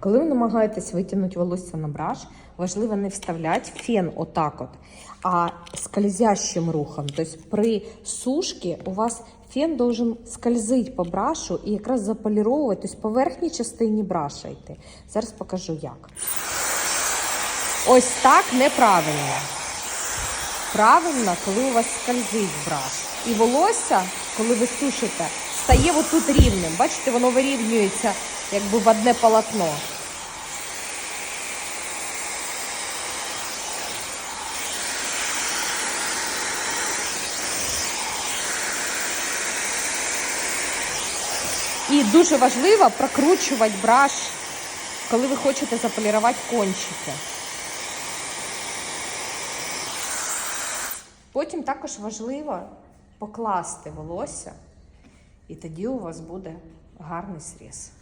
Коли ви намагаєтесь витягнути волосся на браш, важливо не вставляти фен отак от, а скользящим рухом. Тобто при сушці у вас фен должен скользити по брашу і якраз заполіровувати, тобто по верхній частині браша йти. Зараз покажу як. Ось так неправильно. Правильно, коли у вас скользить браш. І волосся, коли ви сушите, стає отут рівним. Бачите, воно вирівнюється якби в одне полотно. І дуже важливо прокручувати браш, коли ви хочете заполірувати кончики. Потім також важливо покласти волосся, і тоді у вас буде гарний сріз.